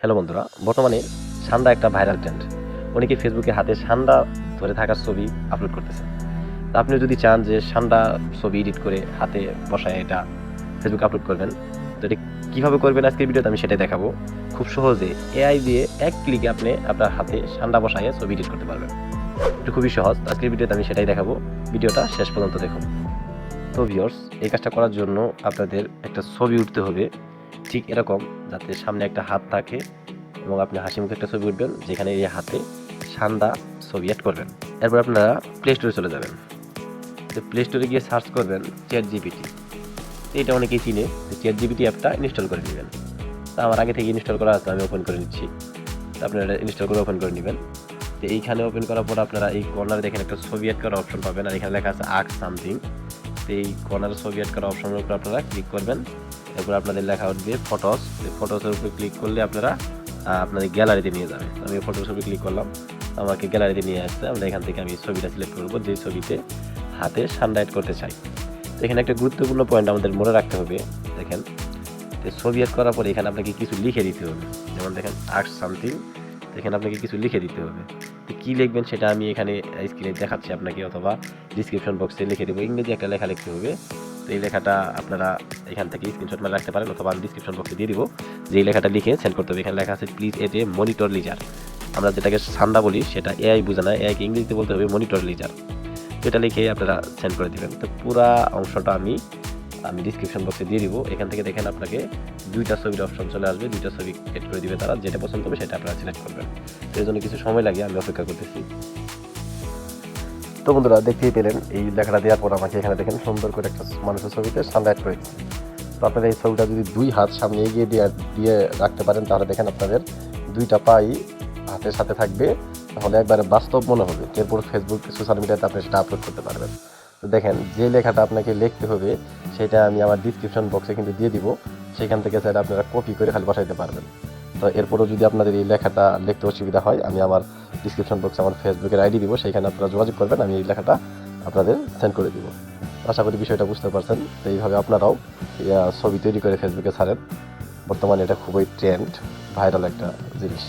Hello বন্ধুরা, বর্তমানে সান্দা একটা ভাইরাল ট্রেন্ড অনেকে ফেসবুকে হাতে সান্ডা ধরে থাকার ছবি আপলোড করতেছে। তা আপনি যদি চান যে সান্ডা ছবি এডিট করে হাতে বসায় এটা ফেসবুকে আপলোড করবেন, তো এটা কীভাবে করবেন আজকের ভিডিওতে আমি সেটাই দেখাবো। খুব সহজে এআই দিয়ে এক ক্লিকে আপনি আপনার হাতে সান্ডা বসায় ছবি এডিট করতে পারবেন। এটা খুবই সহজ, আজকের ভিডিওতে আমি সেটাই দেখাবো। ভিডিওটা শেষ পর্যন্ত দেখুন। তো ভিউয়ার্স এই কাজটা করার জন্য আপনাদের একটা ছবি উঠতে হবে। ঠিক এরকম যাতে সামনে একটা হাত থাকে এবং আপনি হাসি মুখে একটা ছবি উঠবেন, যেখানে এই হাতে সান্দা ছবি অ্যাড করবেন। এরপর আপনারা প্লে স্টোরে চলে যাবেন। তো প্লে স্টোরে গিয়ে সার্চ করবেন চ্যাট জিপিটি এটা অনেকেই চিনে চ্যাট জিপিটি অ্যাপটা ইনস্টল করে নেবেন। তা আমার আগে থেকে ইনস্টল করা আছে, আমি ওপেন করে নিচ্ছি। তো আপনারা ইনস্টল করে ওপেন করে নেবেন। তো এইখানে ওপেন করার পর আপনারা এই কর্নারে দেখেন একটা ছবি অ্যাড করার অপশন পাবেন, আর এখানে লেখা আছে আর্ট সামথিং তো এই কর্নারে ছবি অ্যাড করার অপশনের উপর আপনারা ক্লিক করবেন। এরপর আপনাদের লেখা উঠবে ফটোস ফটোসের উপরে ক্লিক করলে আপনারা আপনাদের গ্যালারিতে নিয়ে যাবে আমি ফটোর উপরে ক্লিক করলাম। আমাকে গ্যালারিতে নিয়ে আসছে আমরা এখান থেকে আমি ছবিটা সিলেক্ট করব। যে ছবিতে হাতে সানলাইট করতে চাই। এখানে একটা গুরুত্বপূর্ণ পয়েন্ট আমাদের মনে রাখতে হবে। দেখেন ছবি অ্যাড করার পরে এখানে আপনাকে কিছু লিখে দিতে হবে। যেমন দেখেন আর্ট সামথিং এখানে আপনাকে কিছু লিখে দিতে হবে। তো কী লিখবেন সেটা আমি এখানে স্ক্রিনে দেখাচ্ছি আপনাকে অথবা ডিসক্রিপশন বক্সে লিখে দেবো। ইংরেজি একটা লেখা লিখতে হবে। এই লেখাটা আপনারা এখান থেকে স্ক্রিনশট মারে রাখতে পারেন অথবা আমি ডিসক্রিপশন বক্সে দিয়ে দিব। যে এই লেখাটা লিখে সেন্ড করতে হবে। এখানে লেখা আছে প্লিজ এট এ মনিটর লিজার আমরা যেটাকে সান্ডা বলি, সেটা এআই বোঝা না। এআইকে ইংরেজিতে বলতে হবে মনিটর লিজার এটা লিখে আপনারা সেন্ড করে দিবেন। তো পুরা অংশটা আমি আমি ডিসক্রিপশন বক্সে দিয়ে দিব। এখান থেকে দেখেন আপনাকে দুইটা ছবির অপশন চলে আসবে। দুইটা ছবি এড করে দিবে তারা। যেটা পছন্দ হবে সেটা আপনারা সিলেক্ট করবেন। এর জন্য কিছু সময় লাগে, আমি অপেক্ষা করতেছি। তো বন্ধুরা, দেখতেই পেলেন এই লেখাটা দেওয়ার পর আমাকে এখানে দেখেন সুন্দর করে একটা মানুষের ছবিতে সানলাইট দিচ্ছে তো আপনারা এই ছবিটা যদি দুই হাত সামনে এগিয়ে দিয়ে দিয়ে রাখতে পারেন, তাহলে দেখেন আপনাদের দুইটা পাই হাতের সাথে থাকবে। তাহলে একবারে বাস্তব মনে হবে এরপর ফেসবুক সোশ্যাল মিডিয়াতে আপনি সেটা আপলোড করতে পারবেন। তো দেখেন, যে লেখাটা আপনাকে লিখতে হবে, সেটা আমি আমার ডিসক্রিপশন বক্সে কিন্তু দিয়ে দিব। সেখান থেকে সেটা আপনারা কপি করে খালি বসাইতে পারবেন। তো এরপরও যদি আপনাদের এই লেখাটা লিখতে অসুবিধা হয়, আমি আমার ডিসক্রিপশন বক্সে আমার ফেসবুকের আইডি দিব সেইখানে আপনারা যোগাযোগ করবেন, আমি এই লেখাটা আপনাদের সেন্ড করে দিব। আশা করি বিষয়টা বুঝতে পারছেন। তো এইভাবে আপনারাও ছবি তৈরি করে ফেসবুকে ছাড়েন। বর্তমানে এটা খুবই ট্রেন্ড ভাইরাল একটা জিনিস।